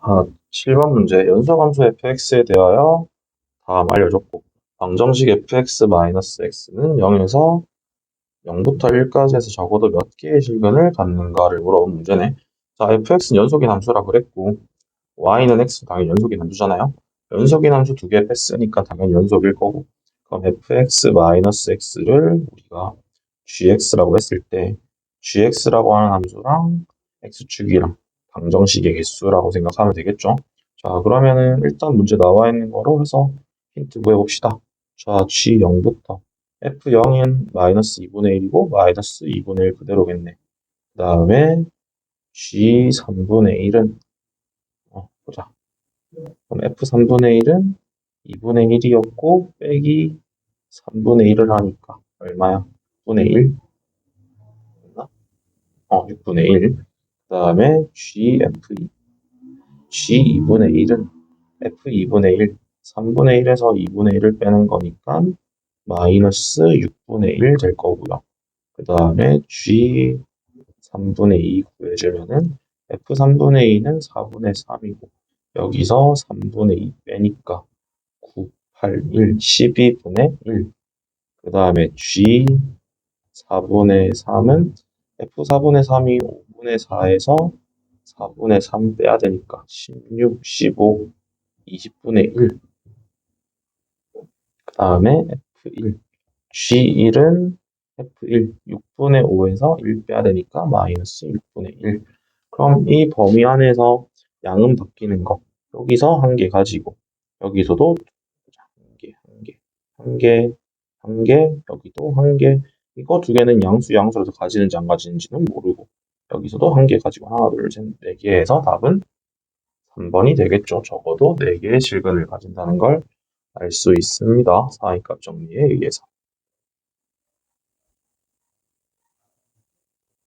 자, 7번 문제. 연소함수 fx에 대하여 다음 알려줬고, 방정식 fx-x는 0에서 0부터 1까지 해서 적어도 몇 개의 실근을 갖는가를 물어본 문제네. 자, fx는 연속인 함수라 그랬고, y는 x 당연히 연속인 함수잖아요. 연속인 함수 두 개 뺐으니까 당연히 연속일 거고, 그럼 fx-x를 우리가 gx라고 했을 때, gx라고 하는 함수랑 x축이랑 방정식의 개수라고 생각하면 되겠죠. 자, 그러면은 일단 문제 나와 있는 거로 해서 힌트 구해봅시다. 자, G0부터 F0은 마이너스 2분의 1이고 마이너스 2분의 1 그대로겠네. 그 다음에 G 3분의 1은 어, 보자. 그럼 F 3분의 1은 2분의 1이었고 빼기 3분의 1을 하니까 얼마야? 6분의 1? 맞나? 어, 6분의 1. 그 다음에 GF2. G2분의 1은 F2분의 1. 3분의 1에서 2분의 1을 빼는 거니까 마이너스 6분의 1 될 거고요. 그 다음에 G 3분의 2 구해주면은 F 3분의 2는 4분의 3이고 여기서 3분의 2 빼니까 9, 8, 1, 12분의 1. 그 다음에 G 4분의 3은 F 4분의 3이 5분의 4에서 4분의 3 빼야 되니까 16, 15, 20분의 1. 그 다음에 F1. G1은 F1, 6분의 5에서 1 빼야 되니까 마이너스 6분의 1. 그럼 이 범위 안에서 양은 바뀌는 거. 여기서 한 개 가지고, 여기서도 한 개, 한 개, 한 개, 한 개, 여기도 한 개. 이거 두 개는 양수, 양수라서 가지는지 안 가지는지는 모르고, 여기서도 한 개 가지고 하나, 둘, 셋, 네개 해서 답은 3번이 되겠죠. 적어도 4개의 실근을 가진다는 걸 알 수 있습니다. 사이값 정리에 의해서.